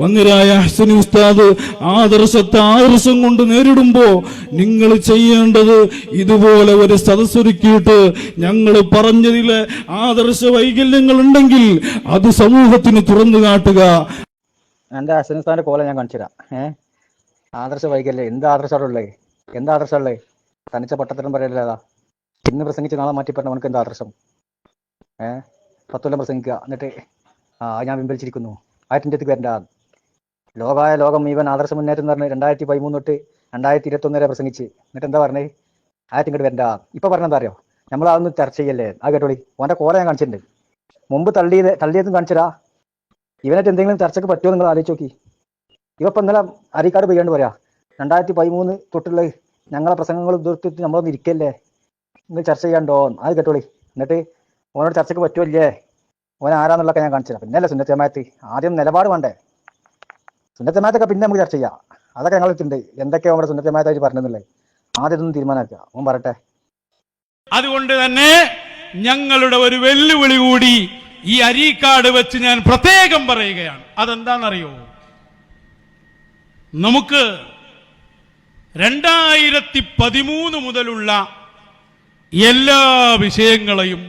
വന്നിരായ ഹസനി ഉസ്താദ് ആദർശത്തെ ആദർശം കൊണ്ട് നേരിടുമ്പോൾ നിങ്ങൾ ചെയ്യേണ്ടത് ഇതുപോലെ ഒരു സദസ്സൊരുക്കിയിട്ട് ഞങ്ങൾ പറഞ്ഞതിലെ ആദർശ വൈകല്യങ്ങൾ ഉണ്ടെങ്കിൽ അത് സമൂഹത്തിന് തുറന്നു കാട്ടുക. എന്റെ അസനിസ്ഥാന്റെ കോല ഞാൻ കാണിച്ചു തരാം. ഏഹ് ആദർശ വൈകല്യം. എന്ത് ആദർശമുള്ളേ എന്ത് ആദർശമുള്ളേ തനിച്ച പട്ടത്തരം പറയലേതാ ഇന്ന് പ്രസംഗിച്ച് നാളെ മാറ്റി പറഞ്ഞ അവനക്ക് എന്ത് ആദർശം? ഏഹ് പത്തൊല്ലം പ്രസംഗിക്കുക. എന്നിട്ട് ആ ഞാൻ പിൻവലിച്ചിരിക്കുന്നു. ആറ്റിന്റെ അടുത്ത് വരണ്ട ലോകായ ലോകം മുഴുവൻ ആദർശ മുന്നേറ്റം എന്ന് പറഞ്ഞ് രണ്ടായിരത്തി പതിമൂന്ന് തൊട്ട് രണ്ടായിരത്തി ഇരുപത്തൊന്ന് വരെ പ്രസംഗിച്ച്. എന്നിട്ട് എന്താ പറഞ്ഞേ? ആയിരത്തി ഇങ്ങോട്ട് വരണ്ട. ഇപ്പൊ പറഞ്ഞ എന്താ അറിയോ? നമ്മൾ അതൊന്ന് ചർച്ച ചെയ്യല്ലേ? ആ കേട്ടോളി. ഓന്റെ കോല ഞാൻ കാണിച്ചിട്ടുണ്ട്. മുമ്പ് തള്ളിയത് തള്ളിയതും കാണിച്ചരാ ഇവനായിട്ട് എന്തെങ്കിലും ചർച്ചക്ക് പറ്റുമോ നിങ്ങൾ ആലോചിച്ച് നോക്കി. ഇവപ്പം ഇന്നലെ അരിക്കാട് പെയ്യാണ്ട് പറയാ രണ്ടായിരത്തി പതിമൂന്ന് തൊട്ടുള്ള ഞങ്ങളെ പ്രസംഗങ്ങൾ ദുർത്തിട്ട് നമ്മളൊന്ന് ഇരിക്കല്ലേ? നിങ്ങൾ ചർച്ച ചെയ്യാണ്ടോ ആ കേട്ടോളി. എന്നിട്ട് ഓനോട് ചർച്ചക്ക് പറ്റുമല്ലേ ഓൻ ആരാന്നുള്ളതൊക്കെ ഞാൻ കാണിച്ചു പിന്നെ അല്ലേ സുന്നത്തമായത്ത് ആദ്യം നിലപാട് വേണ്ടേ? സുന്നത്തമായത്തൊക്കെ പിന്നെ നമുക്ക് ചർച്ച ചെയ്യാം. അതൊക്കെ ഞങ്ങൾ ഉണ്ട് എന്തൊക്കെയാ നമ്മുടെ സുന്നത്തമാത്തായിട്ട് പറഞ്ഞെന്നുള്ളത് ആദ്യം ഇതൊന്നും തീരുമാനമാക്കുക ഓൻ പറട്ടെ അതുകൊണ്ട് തന്നെ ഞങ്ങളുടെ ഒരു വെല്ലുവിളി കൂടി ഈ അരീക്കാട് വെച്ച് ഞാൻ പ്രത്യേകം പറയുകയാണ്. അതെന്താണെന്നറിയോ? നമുക്ക് രണ്ടായിരത്തി പതിമൂന്ന് മുതലുള്ള എല്ലാ വിഷയങ്ങളെയും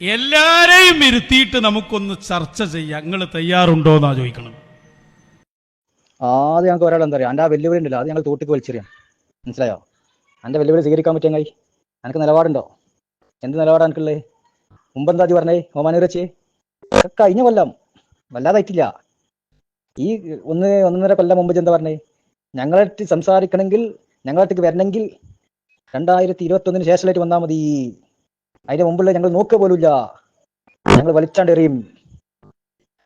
എല്ലാരെയും ഇരുത്തിയിട്ട് നമുക്കൊന്ന് ചർച്ച ചെയ്യാം നിങ്ങൾ തയ്യാറുണ്ടോ എന്നാ ചോദിക്കണം ആദ്യം ഞങ്ങൾക്ക് ഒരാൾ എന്താ പറയുക എന്റെ ആ വെല്ലുവിളി ഉണ്ടല്ലോ അത് ഞങ്ങൾ തൂട്ടിക്ക് വലിച്ചെറിയാം മനസ്സിലായോ? എന്റെ വെല്ലുവിളി സ്വീകരിക്കാൻ പറ്റുമെങ്കിൽ എനിക്ക് നിലപാടുണ്ടോ? എന്ത് നിലപാടാണ് എനിക്കുള്ളത് മുമ്പെന്താ പറഞ്ഞേ ഓമാനൂരച്ചി കഴിഞ്ഞ കൊല്ലം. വല്ലാതായിട്ടില്ല. ഈ ഒന്ന് ഒന്നര കൊല്ലം മുമ്പ് എന്താ പറഞ്ഞേ? ഞങ്ങളായിട്ട് സംസാരിക്കണമെങ്കിൽ ഞങ്ങളായിട്ട് വരണമെങ്കിൽ രണ്ടായിരത്തി ഇരുപത്തി ഒന്നിന് ശേഷമായിട്ട് വന്നാൽ മതി. അതിന്റെ മുമ്പുള്ള ഞങ്ങൾ നോക്കുക പോലുമില്ല. ഞങ്ങൾ വലിച്ചാണ്ട് എറിയും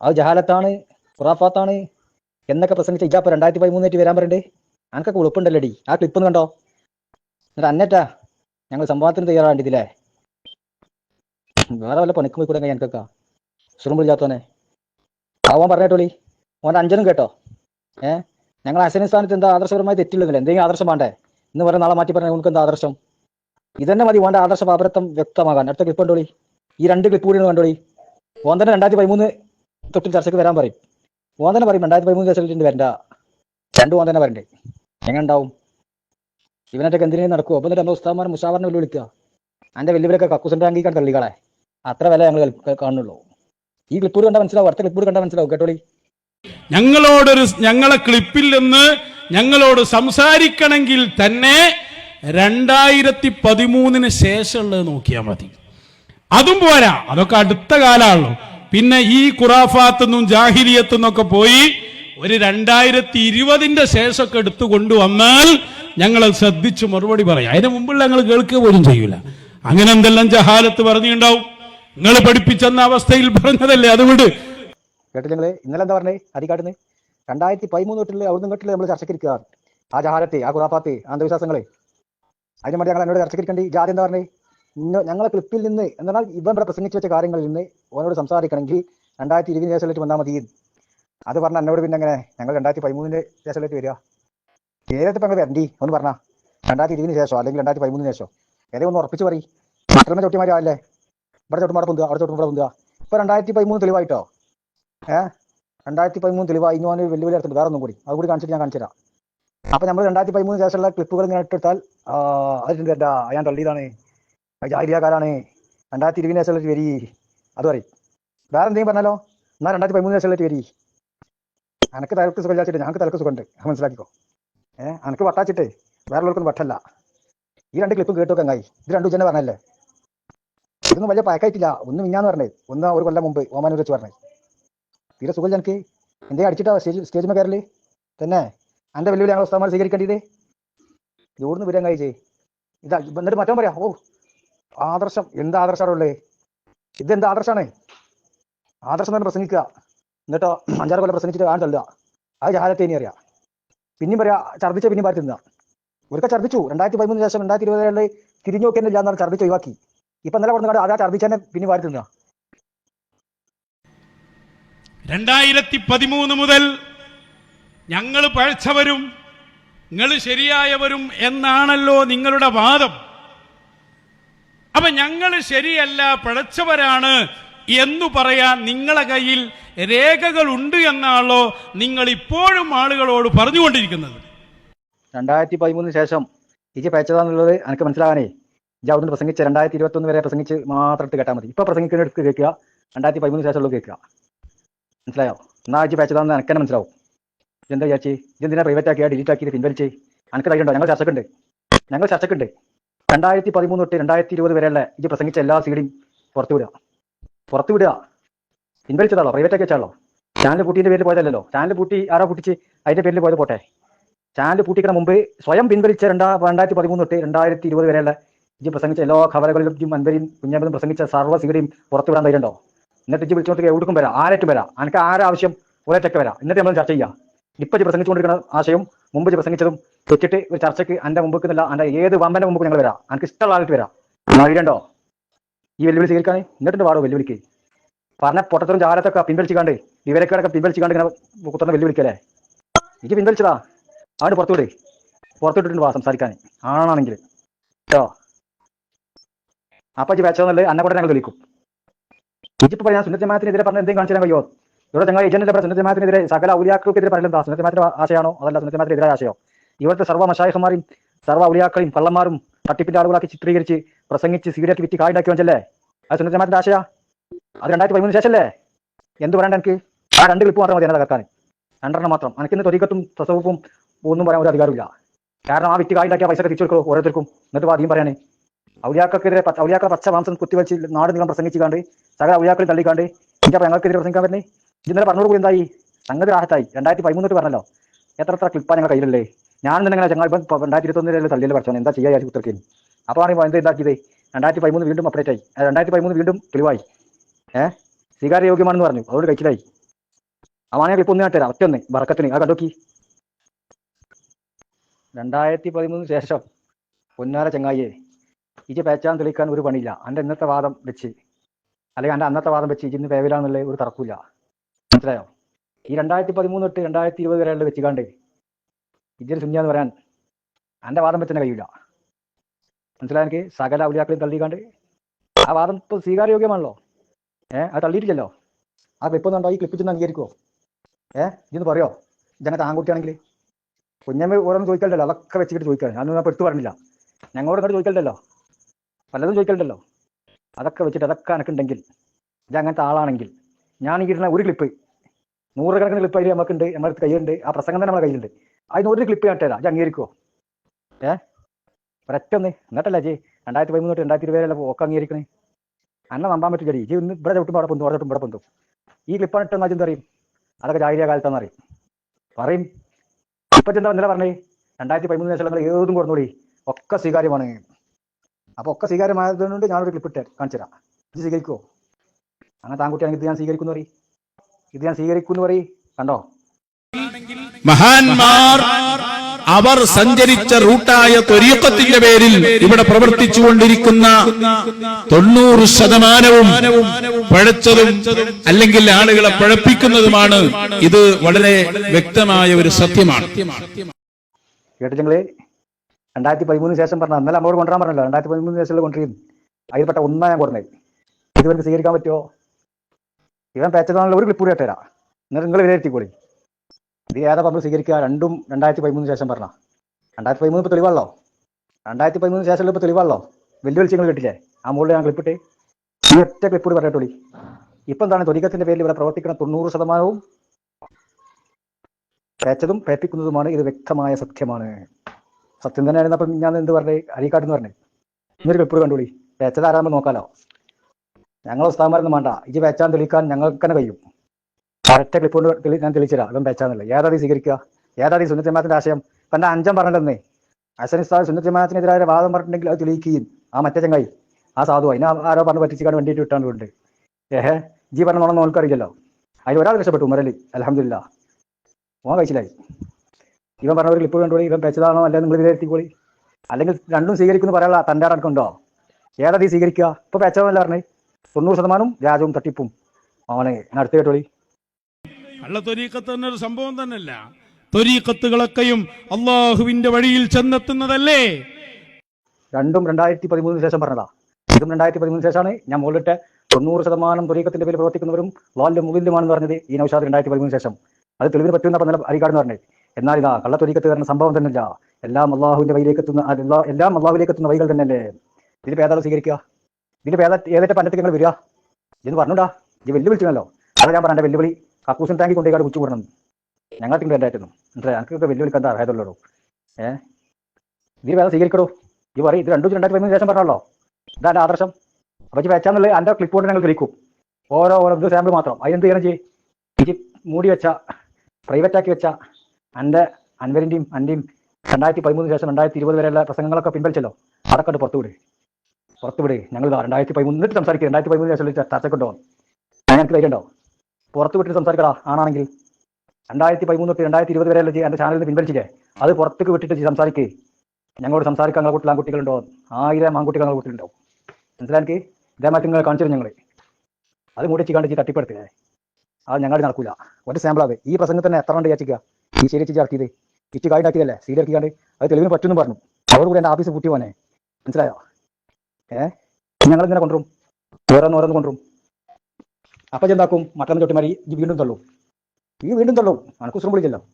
അത് ജഹാലത്താണ് ഖുറാഫാത്താണ് എന്നൊക്കെ പ്രസംഗിച്ച ഇജാപ്പ രണ്ടായിരത്തി പതിമൂന്നായിട്ട് വരാൻ പറയണ്ടേ. അനക്കൊക്കെ ഉളുപ്പുണ്ടല്ലോടി. ആ ക്ലിപ്പ് ഒന്ന് കണ്ടോ? എന്നിട്ട് അന്നറ്റാ ഞങ്ങൾ സംവാദത്തിന് തയ്യാറാണ്ടിതില്ലേ വേറെ വല്ല പണിക്കും പോയി കൂടെ സുറും വിളിച്ചാത്തോനെ ആവാൻ പറഞ്ഞേട്ടോളി ഓന്റെ അഞ്ചനും കേട്ടോ. ഏ? ഞങ്ങൾ അസനി സ്ഥാനത്ത് എന്താ ആദർശപരമായി തെറ്റില്ലെങ്കിൽ എന്തെങ്കിലും ആദർശം വേണ്ടേ? ഇന്ന് പറഞ്ഞ നാളെ മാറ്റി പറഞ്ഞാൽ നിങ്ങൾക്ക് എന്താ ആദർശം? ഇതന്നെ മതി ഓന്റെ ആദർശ പാപരത്വം വ്യക്തമാകാൻ. അടുത്ത ക്ലിപ്പ് കണ്ടോളി. ഈ രണ്ട് ക്ലിപ്പ് കൂടി കണ്ടോളി. ഓൻ തന്നെ രണ്ടായിരത്തി പതിമൂന്ന് തൊട്ട് ചർച്ചയ്ക്ക് വരാൻ പറയും. ഓൻ തന്നെ പറയും രണ്ടായിരത്തി പതിമൂന്ന് ചർച്ചയിൽ വരണ്ട. രണ്ടു ഓൻ തന്നെ വരണ്ടേ എങ്ങനെ ഉണ്ടാവും? ഇവനൊക്കെ എന്തിനേ നടക്കുമോ അപ്പം എന്നിട്ട് നമ്മൾ ഉസ്താമാരെ മുഷാവറിനെ വെല്ലുവിളിക്കുക. എന്റെ വെല്ലുവിളിയൊക്കെ കക്കുസിന്റെ അംഗീകാരം തള്ളികളെ അത്ര വില ഞങ്ങൾ കാണുള്ളൂ ഈ ക്ലിപ്പൂർ കണ്ടാൽ മനസ്സിലാവും. അടുത്ത ക്ലിപ്പൂർ കണ്ടാൽ മനസ്സിലാവും. കേട്ടോളി. ഞങ്ങളോടൊരു ഞങ്ങളെ ക്ലിപ്പിൽ നിന്ന് ഞങ്ങളോട് സംസാരിക്കണമെങ്കിൽ തന്നെ രണ്ടായിരത്തി പതിമൂന്നിന് ശേഷമുള്ളത് നോക്കിയാൽ മതി. അതും പോരാ. അതൊക്കെ അടുത്ത കാലമാണല്ലോ. പിന്നെ ഈ ഖുറാഫാത്തെന്നും ജാഹിലിയത്തെന്നൊക്കെ പോയി ഒരു രണ്ടായിരത്തി ഇരുപതിന്റെ ശേഷമൊക്കെ എടുത്തു കൊണ്ടുവന്നാൽ ഞങ്ങൾ ശ്രദ്ധിച്ച് മറുപടി പറയാം. അതിന് മുമ്പുള്ള ഞങ്ങൾ കേൾക്കുക പോലും ചെയ്യൂല. അങ്ങനെ എന്തെല്ലാം ജഹാലത്ത് പറഞ്ഞിട്ടുണ്ടാവും? നിങ്ങൾ പഠിപ്പിച്ചെന്ന അവസ്ഥയിൽ പറഞ്ഞതല്ലേ? അത് വിട് കേട്ടില്ല ഇന്നലെ എന്താ പറഞ്ഞേ? അധികാട്ടുന്ന് രണ്ടായിരത്തി പതിമൂന്ന് തൊട്ടിൽ അവിടുന്ന് കേട്ടില്ല നമ്മൾ ചർച്ചയ്ക്ക് ഇരിക്കുക ആ ജഹാലത്തെ ആ കുറാപ്പാത്തെ അന്ധവിശ്വാസങ്ങളെ. അതിന് വേണ്ടി ഞങ്ങൾ എന്നോട് ചർച്ചയ്ക്ക് ഇരിക്കേണ്ടി. ജാതി എന്താ പറഞ്ഞേ? ഞങ്ങളെ ക്ലിപ്പിൽ നിന്ന് എന്നാൽ ഇവൻ ഇവിടെ പ്രസംഗിച്ചു വെച്ച കാര്യങ്ങളിൽ നിന്ന് ഓനോട് സംസാരിക്കണമെങ്കിൽ രണ്ടായിരത്തി ഇരുപതിന് ശേഷം വന്നാൽ മതി. അത് പറഞ്ഞ എന്നോട് പിന്നെ എങ്ങനെ? ഞങ്ങൾ രണ്ടായിരത്തി പതിമൂന്നിന് ശേഷം വരിക? നേരത്തെ ഇപ്പം വരണ്ടി ഒന്ന് പറഞ്ഞാ. രണ്ടായിരത്തി ഇരുപതിന് ശേഷം അല്ലെങ്കിൽ രണ്ടായിരത്തി പതിമൂന്നിന് ശേഷം? ഏതേ ഒന്ന് ഉറപ്പിച്ച് പറയും. മക്കളുടെ ചൊട്ടിമാരല്ലേ ഇവിടെ ചൊട്ടുമാടെ പൊന്തുക അവിടെ ചൊട്ടുമാടെ പൊന്തുക. ഇപ്പൊ രണ്ടായിരത്തി പതിമൂന്ന് തെളിവായിട്ടോ? ഏഹ് രണ്ടായിരത്തി പതിമൂന്ന് തെളിവായി ഇന്ന് വലിയ വലിയ എടുത്തിട്ട് വേറെ ഒന്നും കൂടി. അത് കൂടി കാണിച്ചിട്ട് ഞാൻ കാണിച്ചു തരാം അപ്പൊ നമ്മൾ രണ്ടായിരത്തി പതിമൂന്ന് ശേഷമുള്ള ക്ലിപ്പുകൾ ഇങ്ങനെ ഇട്ടെടുത്താൽ അതിന്റെ ഞാൻ തള്ളിയതാണ്. ജാലിയാക്കാരാണ് രണ്ടായിരത്തി ഇരുപതിന് ശേഷമുള്ള വരി. അത് പറയും. വേറെ എന്തെങ്കിലും പറഞ്ഞാലോ? എന്നാൽ രണ്ടായിരത്തി പതിമൂന്ന് ശേഷമുള്ള വരി. അനക്ക് തലക്ക് സുഖം ഇല്ലാച്ചിട്ട് ഞങ്ങൾക്ക് തലക്ക് സുഖമുണ്ട്. മനസ്സിലാക്കിക്കോ. ഏഹ് അനക്ക് വട്ടാച്ചിട്ട് വേറെ ഉള്ളവർക്കൊന്നും വട്ടല്ല. ഈ രണ്ട് ക്ലിപ്പും കേട്ടു കങ്ങായി ഇത് രണ്ടു ജന പറഞ്ഞല്ലേ? ഇതൊന്നും വലിയ പഴക്കായിട്ടില്ല ഒന്ന് മിഞ്ഞാന്ന് പറഞ്ഞേ. ഒന്ന് ഒരു കൊല്ലം മുമ്പ് ഓമാനൂർ വെച്ച് പറഞ്ഞേ. തീരെ സുഖം എനിക്ക് എന്തേ അടിച്ചിട്ടാ സ്റ്റേജ് സ്റ്റേജിൽ കയറൽ? തന്നെ. എന്റെ വെല്ലുവിളി ഞങ്ങൾ ഉസ്താമാർ സ്വീകരിക്കേണ്ടത്? ഇവിടുന്ന് വരാൻ കഴിച്ചേ ഇതാ എന്നിട്ട് മറ്റോ പറയാം. ഓ ആദർശം. എന്ത് ആദർശമാണ് ഉള്ളത് ഇതെന്ത് ആദർശമാണ് ആദർശം തന്നെ പ്രസംഗിക്കുക. എന്നിട്ടോ അഞ്ചാറ് കൊല്ലം പ്രസംഗിച്ചിട്ട് കാണാൻ തള്ളുക അത് ജാലത്തെ ഇനി അറിയാം. പിന്നെയും പറയാ ഛർദ്ദിച്ച പിന്നെയും പാറ്റി തിന്നുക. ഒരിക്കൽ ഛർദ്ദിച്ചു. രണ്ടായിരത്തി പതിമൂന്ന് ശേഷം രണ്ടായിരത്തി ഇരുപത് ഏഴിൽ തിരിഞ്ഞു നോക്കിയെന്നില്ല എന്നാണ് ഛർദ്ദിച്ച് ഒഴിവാക്കി. ഇപ്പൊ ഇന്നലെ കൊടുക്കുന്ന അതാ ഛർദ്ദിച്ചെന്നെ പിന്നെ പാറ്റി തിന്നുക. രണ്ടായിരത്തി പതിമൂന്ന് മുതൽ ഞങ്ങൾ പഴച്ചവരും നിങ്ങൾ ശരിയായവരും എന്നാണല്ലോ നിങ്ങളുടെ വാദം. അപ്പൊ ഞങ്ങൾ ശരിയല്ല പഴച്ചവരാണ് എന്നു പറയാൻ നിങ്ങളെ കയ്യിൽ രേഖകൾ ഉണ്ട് എന്നാണല്ലോ നിങ്ങൾ ഇപ്പോഴും ആളുകളോട് പറഞ്ഞുകൊണ്ടിരിക്കുന്നത്. രണ്ടായിരത്തി പതിമൂന്നിന് ശേഷം ഇജി പയച്ചതാന്നുള്ളത് എനിക്ക് മനസ്സിലാകാനേ ഇജ് പ്രസംഗിച്ച് രണ്ടായിരത്തി ഇരുപത്തൊന്ന് വരെ പ്രസംഗിച്ച് മാത്രം എടുത്ത് കേട്ടാൽ മതി. ഇപ്പൊ പ്രസംഗിക്കുന്ന എടുത്ത് കേൾക്കുക. രണ്ടായിരത്തി പതിമൂന്ന് ശേഷമുള്ള കേൾക്കുക. മനസ്സിലായോ? എന്നാ ഇജി പയച്ചതാന്ന് എനിക്ക് തന്നെ മനസ്സിലാവും. ഇതെന്താ ചേച്ചി ഇതെന്തിനാ പ്രൈവറ്റ് ആക്കിയാ ഡിലീറ്റ് ആക്കിയിട്ട് പിൻവലിച്ച്? എനിക്ക് തൈ ഞങ്ങൾ ചർച്ചക്കുണ്ട്. ഞങ്ങൾ ചർച്ചക്കുണ്ട്. രണ്ടായിരത്തി പതിമൂന്ന് തൊട്ട് രണ്ടായിരത്തി ഇരുപത് വരെയുള്ള ഇത് പ്രസംഗിച്ച എല്ലാ സീഡിയും പുറത്തു വിടുക. പുറത്തു വിടുക. പിൻവലിച്ചതാണോ? പ്രൈവറ്റ് ഒക്കെ വെച്ചാണല്ലോ ചാനൽ പൂട്ടിന്റെ പേരിൽ പോയതല്ലോ ചാനൽ പൂട്ടി ആരാ പൂട്ടിച്ച് അതിന്റെ പേരിൽ പോയത് പോട്ടെ. ചാനൽ പൂട്ടിക്കുന്ന മുമ്പ് സ്വയം പിൻവലിച്ച രണ്ടാ രണ്ടായിരത്തി പതിമൂന്ന് തൊട്ട് രണ്ടായിരത്തി ഇരുപത് വരെയുള്ള ഇജ്ജ് പ്രസംഗിച്ച എല്ലാ ഖബറകളിലും ഇജ്ജും അൻപരിയും കുഞ്ഞാമ്പതും പ്രസംഗിച്ച സർവ സീഡിയും പുറത്തു വിടാൻ ധൈര്യമുണ്ടോ എന്നിട്ട് ഇജ്ജ് വിളിച്ചോട്ട് എവിടേക്കും വരാം? ആരേറ്റും വരാം? എനിക്ക് ആരാവശ്യം ഒരേറ്റൊക്കെ വരാം. എന്നിട്ട് നമ്മൾ ചർച്ച ചെയ്യാം. ഇപ്പൊ ഇജ്ജ് പ്രസംഗിച്ചുകൊണ്ടിരിക്കുന്ന ആശയം മുമ്പ് ഇജ്ജ് പ്രസംഗിച്ചതും തെറ്റിട്ട് ഒരു ചർച്ചയ്ക്ക് എന്റെ മുമ്പ് നിന്നില്ല എന്റെ ഏത് വമ്പന്റെ മുമ്പ് ഞങ്ങൾ വരാം? എനിക്ക് ഇഷ്ടമുള്ള ആൾക്ക് വരാം. ധൈര്യമുണ്ടോ ഈ വെല്ലുവിളി സ്വീകരിക്കാൻ എന്നിട്ടുണ്ട് പാടോ വെല്ലുവിളിക്ക്. പറഞ്ഞ പൊട്ടത്തരും ജാലത്തൊക്കെ പിൻവലിച്ചുകാണ്ട് വിവരക്കേടൊക്കെ പിൻവലിച്ചുകാണ്ട് ഇങ്ങനെ കുത്തുന്ന വെല്ലുവിളിക്കല്ലേ എനിക്ക് പിൻവലിച്ചതാ. അവിടെ പുറത്തുവിട് പുറത്തുവിട്ടിട്ടുണ്ട് വാ സംസാരിക്കാൻ. ആണാണെങ്കിൽ. കേട്ടോ അപ്പൊ വെച്ചതെന്നുള്ളത് കൂടെ ഞങ്ങൾ വിളിക്കും. ഇതിപ്പോ സുന്ദര സുന്നത്തമാത്തിനെതിരെ പറഞ്ഞ എന്തെങ്കിലും കാണിച്ചു തരാൻ ഇവിടെ ഞങ്ങൾ ഏജന്റിന്റെ പറഞ്ഞ സുന്നത്തമാത്തിനെതിരെ സകല ഔലിയാക്കൾക്കെതിരെ പറയുന്നത് സുന്നത്തമാത്തിന്റെ ആശയമാണോ അതല്ല സുന്നത്തമാത്തിനെതിരെ ആശയോ? ഇവിടുത്തെ സർവ മഷായഹമാരെയും സർവ ഉളിയാക്കളെയും കള്ളന്മാരും തട്ടിപ്പിന്റെ ആളുകളാക്കി ചിത്രീകരിച്ച് പ്രസംഗിച്ച് സീരിയാക്കി വിറ്റ് കായുണ്ടാക്കി വെച്ചല്ലേ അത് സുന്ദര ജമാത്തിന്റെ ആശയ. അത് രണ്ടായിരത്തി പതിമൂന്ന് ശേഷമല്ലേ എന്ത് പറയണ്ട എനിക്ക്? ആ രണ്ട് ക്ലിപ്പ് മാത്രം മതി എന്നെ തകർക്കാൻ രണ്ടെണ്ണം മാത്രം. എനിക്കിന്ന് തൊരീക്കത്തും പ്രസവവും ഒന്നും പറയാൻ ഒരു അധികാരമില്ല കാരണം ആ വിറ്റ് കായുണ്ടാക്കിയ പൈസ തിരിച്ചു കൊടുക്കും ഓരോരുത്തർക്കും? എന്നിട്ട് ആദ്യം പറയാനേ. ഔലിയാക്കൾക്കെതിരെ ഔലിയാക്കളെ പച്ച മാംസം കുത്തിവെച്ച് നാട് നീളം പ്രസംഗിച്ചുകാണ്ട് സകല ഔലിയാക്കളെ തള്ളിക്കാണ്ട് ഇന്റെ ഞങ്ങൾക്കെതിരെ പ്രസംഗിക്കാൻ വരുന്നേ? ഇന്നലെ പറഞ്ഞോട് എന്തായി? സംഗതി രാഹത്തായി രണ്ടായിരത്തി പതിമൂന്നിട്ട് പറഞ്ഞല്ലോ. എത്ര എത്ര ക്ലിപ്പാണ് ഞങ്ങൾ കയ്യിലല്ലേ ഞാൻ ഇങ്ങനെ ചങ്ങാ ഇപ്പം രണ്ടായിരത്തി ഇരുപത്തൊന്നിലെ തള്ളിയിൽ പഠിച്ചു എന്താ ചെയ്യാ വിചാരിച്ചു ഉത്തരക്കേന് അപ്പോൾ ആണ് എന്ത് ഇതാക്കിയത്? രണ്ടായിരത്തി പതിമൂന്ന് വീണ്ടും അപ്ഡേറ്റ് ആയി. രണ്ടായിരത്തി പതിമൂന്ന് വീണ്ടും തെളിവായി ഏഹ് സ്വീകാര്യയോഗ്യമാണെന്ന് പറഞ്ഞു. അതുകൊണ്ട് കഴിച്ചിലായി. അവനെ ക്ലിപ്പ് ഒന്ന് കാട്ടുതരാം ഒറ്റ ഒന്ന്. വറക്കത്തിന്. ആ കണ്ടോക്കി. രണ്ടായിരത്തി പതിമൂന്ന് ശേഷം പൊന്നാര ചങ്ങായിയെ ഇജ് പേച്ചാൻ തെളിയിക്കാൻ ഒരു പണിയില്ല. എന്റെ ഇന്നത്തെ വാദം വെച്ച്. അല്ലെങ്കിൽ എന്റെ അന്നത്തെ വാദം വെച്ച് ഇജിന്ന് പേവിലാന്നുള്ള ഒരു തർക്കമില്ല മനസ്സിലായോ? ഈ രണ്ടായിരത്തി പതിമൂന്ന് തൊട്ട് രണ്ടായിരത്തി ഇരുപത് വരെയുള്ള വെച്ചുകാണ്ട് ഇജ്ജൊരു ശൂന്യാന്ന് പറയാൻ എന്റെ വാദം വെച്ചെന്നെ കഴിയില്ല മനസ്സിലായോ എനിക്ക്? സകല ഔലിയാക്കളെയും തള്ളിക്കാണ്ട് ആ വാദം ഇപ്പോൾ സ്വീകാര്യോഗ്യമാണല്ലോ? ഏഹ് അത് തള്ളിയിട്ടില്ലല്ലോ? ആ ക്ലിപ്പ് ഒന്നുണ്ടോ ഈ ക്ലിപ്പ് ചെന്ന് അംഗീകരിക്കുമോ ഏഹ് ഇതൊന്ന് പറയോ? ഇതങ്ങനത്തെ ആൺകുട്ടിയാണെങ്കിൽ കുഞ്ഞമ്മ ഓരോന്നും ചോദിക്കലുണ്ടല്ലോ അതൊക്കെ വെച്ചിട്ട് ചോദിക്കാൻ ഞാനൊന്നും അപ്പോൾ എടുത്തു പറഞ്ഞില്ല. ഞങ്ങളോട് ഇങ്ങോട്ട് ചോദിക്കലുണ്ടല്ലോ പലതും ചോദിക്കലുണ്ടല്ലോ അതൊക്കെ വെച്ചിട്ട് അതൊക്കെ എനക്കുണ്ടെങ്കിൽ ഇത് അങ്ങനത്തെ ആളാണെങ്കിൽ ഞാൻ ഈ ഒരു ക്ലിപ്പ് നൂറുകണക്കിന് ക്ലിപ്പ് അതിൽ നമുക്കുണ്ട് നമ്മുടെ അടുത്ത് കയ്യിലുണ്ട്. ആ പ്രസംഗം തന്നെ നമ്മുടെ കയ്യിലുണ്ട്. അതിന് ഒരു ക്ലിപ്പ് ഞാൻ തരാം. അത് അംഗീകരിക്കുമോ ഏ? ഒരൊറ്റൊന്ന്. എന്നിട്ടല്ലേ ജി രണ്ടായിരത്തി പതിമൂന്ന് തൊട്ട് രണ്ടായിരത്തി ഇരുപതിലല്ല ഒക്കെ അംഗീകരിക്കണേ? അന്നെ നമ്പാൻ പറ്റില്ല ജി ഇന്ന് ഇവിടെ ചവിട്ടുമ്പോൾ അവിടെ പൊന്തും അവിടെ തൊട്ടും ഇവിടെ പൊന്തും. ഈ ക്ലിപ്പാണ് ഇട്ടെന്ന് ആദ്യം അറിയും അതൊക്കെ ജാഹിരിയ കാലത്താന്ന് അറിയും പറയും. ഇപ്പൊ എന്താ ഇന്നലെ പറഞ്ഞേ? രണ്ടായിരത്തി പതിമൂന്ന് ശേഷം നിങ്ങൾ ഏതും കൊടുന്നോടി. ഒക്കെ സ്വീകാര്യമാണ്. അപ്പൊ ഒക്കെ സ്വീകാര്യമായതുകൊണ്ട് ഞാനൊരു ക്ലിപ്പ് ഇട്ട് കാണിച്ചു തരാം ഇത് സ്വീകരിക്കുമോ അങ്ങനെ താങ്കുട്ടിയാണെങ്കിൽ ഞാൻ സ്വീകരിക്കുന്നു പറയും. ഇത് ഞാൻ സ്വീകരിക്കൂന്ന് പറയും. കണ്ടോ? മഹാന്മാർ അവർ സഞ്ചരിച്ച റൂട്ടായ ത്വരീക്കത്തിന്റെ പേരിൽ ഇവിടെ പ്രവർത്തിച്ചുകൊണ്ടിരിക്കുന്ന തൊണ്ണൂറ് ശതമാനവും പഴച്ചതും അല്ലെങ്കിൽ ആളുകളെ പഴപ്പിക്കുന്നതുമാണ് ഇത് വളരെ വ്യക്തമായ ഒരു സത്യമാണ്. കേട്ടില്ലെങ്കിൽ രണ്ടായിരത്തി പതിമൂന്ന് ശേഷം പറഞ്ഞ അന്നലെ അമ്മോട് കൊണ്ടുവരാൻ പറഞ്ഞല്ലോ രണ്ടായിരത്തി പതിമൂന്ന് ശേഷം കൊണ്ടിരിക്കുന്നു അതിൽപ്പെട്ട ഒന്നാ ഞാൻ കൊടുന്നത്. ഇത് ഇവർക്ക് സ്വീകരിക്കാൻ പറ്റുമോ? ഇവൻ പേച്ചതാണല്ലോ ഒരു ക്ലിപ്പ് കൂടി ഇട്ടുതരാം എന്നിട്ട് നിങ്ങൾ വിലയിരുത്തിക്കോളി. ഇത് ഏതാ പമ്പ് സ്വീകരിക്കുക? രണ്ടും രണ്ടായിരത്തി പതിമൂന്ന് ശേഷം പറഞ്ഞ. രണ്ടായിരത്തി പതിമൂന്ന് ഇപ്പോൾ തെളിവാണല്ലോ. രണ്ടായിരത്തി പതിമൂന്ന് ശേഷം ഇപ്പോൾ തെളിവാണല്ലോ. വെല്ലുവിളിച്ച് നിങ്ങൾ കിട്ടില്ലേ? ആ മുകളിൽ ഞാൻ ക്ലിപ്പിട്ട് ഈ ഒറ്റ ക്ലിപ്പ് കൂടി പറയട്ടോളി ഇപ്പം എന്താണ് തൊലിക്കത്തിന്റെ പേരിൽ ഇവിടെ പ്രവർത്തിക്കുന്ന തൊണ്ണൂറ് ശതമാനവും പേച്ചതും പേപ്പിക്കുന്നതുമാണ്. ഇത് വ്യക്തമായ സത്യമാണ്. സത്യം തന്നെയായിരുന്നു. അപ്പം ഞാൻ എന്ത് പറഞ്ഞേ? അരിക്കാട്ടെന്ന് പറഞ്ഞേ. ഇന്നൊരു ക്ലിപ്പ് കണ്ടോളി. പേച്ചത് ആരാകുമ്പോൾ നോക്കാലോ? ഞങ്ങൾ ഉസ്താമാരൊന്നും വേണ്ട. ഇത് വെച്ചാൻ തെളിയിക്കാൻ ഞങ്ങൾക്ക് തന്നെ കഴിയും. ഒരൊറ്റ ക്ലിപ്പ് കൊണ്ട് ഞാൻ തെളിച്ചില്ല അതും വെച്ചാന്നില്ല ഏതാ സ്വീകരിക്കുക? ഏതാ ഈ സുന്നത്തമാത്തിന്റെ ആശയം? എന്റെ അഞ്ചം പറഞ്ഞിട്ടെന്നേ? ഹസൻ ഉസ്താദ് സുന്നത്തമാത്തിനെതിരായ വാദം പറഞ്ഞിട്ടുണ്ടെങ്കിൽ അത് തെളിയിക്കുകയും ആ മറ്റേ ചങ്ങായി ആ സാധു അതിനെ ആരോ പറഞ്ഞ് പറ്റിച്ചിക്കാൻ വേണ്ടിയിട്ട് വിട്ടാണ്ട് ഏഹേ? ജി പറഞ്ഞ നോണെന്ന് നോക്കറിയില്ലല്ലോ അതിൽ ഒരാൾ രക്ഷപ്പെട്ടു മുരളി അലഹമില്ല ഓൻ കഴിച്ചില്ലായി. ഇവൻ പറഞ്ഞ ഒരു ക്ലിപ്പ് കണ്ടുപോയി ഇവൻ വെച്ചതാണോ അല്ലെ നിങ്ങൾ വിലയിരുത്തിക്കോളി അല്ലെങ്കിൽ രണ്ടും സ്വീകരിക്കുന്നു പറയാനുള്ള തന്റെ അടക്കമുണ്ടോ ഏതാ സ്വീകരിക്കുക? ഇപ്പൊ വെച്ചതല്ല പറഞ്ഞേ തൊണ്ണൂറ് ശതമാനം വ്യാജവും തട്ടിപ്പും അവനെ അടുത്ത് കേട്ടോളി തൊരീക്കത്ത് തന്നെ ഒരു സംഭവം തന്നെയല്ല. തൊരീക്കത്തുകളൊക്കെയും അള്ളാഹുവിന്റെ വഴിയിൽ ചെന്നെത്തുന്നതല്ലേ? രണ്ടും രണ്ടായിരത്തി പതിമൂന്നിന് ശേഷം പറഞ്ഞതാ. ഇതും രണ്ടായിരത്തി പതിമൂന്നിന് ശേഷമാണ് ഞാൻ മുകളിലിട്ട് തൊണ്ണൂറ് ശതമാനം തൊരീക്കത്തിന്റെ പേരിൽ പ്രവർത്തിക്കുന്നവരും വാലും മുകളിലുമാണെന്ന് പറഞ്ഞത് ഈ നൌഷാദ് രണ്ടായിരത്തി പതിമൂന്ന് ശേഷം. അത് തെളിവിന് പറ്റുന്ന പറഞ്ഞ അരികാട് എന്ന് പറഞ്ഞത്. എന്നാൽ ഇതാ കള്ള തൊരീക്കത്ത് വരുന്ന സംഭവം തന്നെയല്ല. എല്ലാം അള്ളാഹുവിന്റെ വഴിയിലേക്ക് എത്തുന്ന എല്ലാം അള്ളാഹുവിലേക്ക് എത്തുന്ന വഴികൾ തന്നെയല്ലേ? ഇതിൽ പേതാളം സ്വീകരിക്കുക? ഇതിൽ പേത ഏതൊക്കെ പണ്ടത്തെ നിങ്ങൾ വരിക? എന്ന് പറഞ്ഞുണ്ടാ. ഇത് വെല്ലുവിളിച്ചല്ലോ അതാ ഞാൻ പറഞ്ഞ വെല്ലുവിളി. കക്കൂസൻ ടാങ്കി കൊണ്ടേക്കാട് കുച്ചു കൂടണം. ഞങ്ങൾക്ക് വേണ്ടായിരുന്നു എന്നിട്ട് ഞങ്ങൾക്ക് വെല്ലുവിളിക്കാൻ അറിയാതുള്ളൂ ഏഹ് ഇതിന് വേറെ സ്വീകരിക്കടോ. ഈ പറയും. ഇത് രണ്ടു രണ്ടായിരത്തി പതിമൂന്ന് ശേഷം പറഞ്ഞല്ലോ ഇതാ എന്റെ ആദർശം. അപ്പൊ വെച്ചാന്നുള്ള എന്റെ ക്ലിപ്പ് കൊണ്ട് ഞങ്ങൾ വിളിക്കും ഓരോ ഓരോ ഇത് സാമ്പിൾ മാത്രം. അതിനെന്ത് ചെയ്യണം ചെയ്യും ഇത് മൂടി വെച്ച പ്രൈവറ്റ് ആക്കി വെച്ച എന്റെ അൻവരിന്റെയും അന്റെയും രണ്ടായിരത്തി പതിമൂന്ന് ശേഷം രണ്ടായിരത്തി ഇരുപത് വരെയുള്ള പ്രസംഗങ്ങളൊക്കെ പിൻവലിച്ചല്ലോ. അതൊക്കെ ഉണ്ട് പുറത്തു വിട് പുറത്തു വിട് ഞങ്ങൾ രണ്ടായിരത്തി പതിമൂന്ന് എന്നിട്ട് സംസാരിക്കുക രണ്ടായിരത്തി പതിമൂന്ന് ശേഷം ചർച്ചക്കൊണ്ടോ ഞങ്ങൾക്ക് ധൈര്യം ഉണ്ടാവും പുറത്ത് വിട്ടിട്ട് സംസാരിക്കടാ. ആണാണെങ്കിൽ രണ്ടായിരത്തി പതിമൂന്ന് തൊട്ട് രണ്ടായിരത്തി ഇരുപത് വരെയുള്ള എന്റെ ചാനലിൽ നിന്ന് പിൻവലിച്ചില്ലേ? അത് പുറത്തേക്ക് വിട്ടിട്ട് സംസാരിക്കേ. ഞങ്ങളോട് സംസാരിക്കാൻ ഞങ്ങളെ കുട്ടികൾ ആൺകുട്ടികളുണ്ടോ? ആയിരം ആൺകുട്ടികൾ ഞങ്ങളുടെ കുട്ടികളുണ്ടാവും മനസ്സിലാക്കി ഇതേമാറ്റി നിങ്ങൾ കാണിച്ചു ഞങ്ങൾ അത് മൂടിച്ച് ചെയ്ത് തട്ടിപ്പെടുത്തില്ലേ അത് ഞങ്ങളുടെ നടക്കൂല. ഒരു സാമ്പിൾ അത് ഈ പ്രസംഗം തന്നെ എത്ര കണ്ട് വിചാരിക്കുക ഈ ശരി ചേർത്തിയത് ഇറ്റ് സീരിയൽ സീരിയർക്കിക്കാണ്ട് അത് തെളിവിന് പറ്റുമെന്ന് പറഞ്ഞു. അവരോട് എന്റെ ആഫീസ് പൂട്ടി പോനെ മനസ്സിലായോ? ഏ? ഞങ്ങൾ ഇങ്ങനെ കൊണ്ടുവരും. ഓരോന്ന് ഓരോന്ന് കൊണ്ടുവരും. അപ്പം ചെന്താക്കും മറ്റൊന്ന് ചൊട്ടിമാരി വീണ്ടും തള്ളും. ഈ വീണ്ടും തള്ളും. അനക്ക് ഉസ്രം വിളിച്ചല്ലോ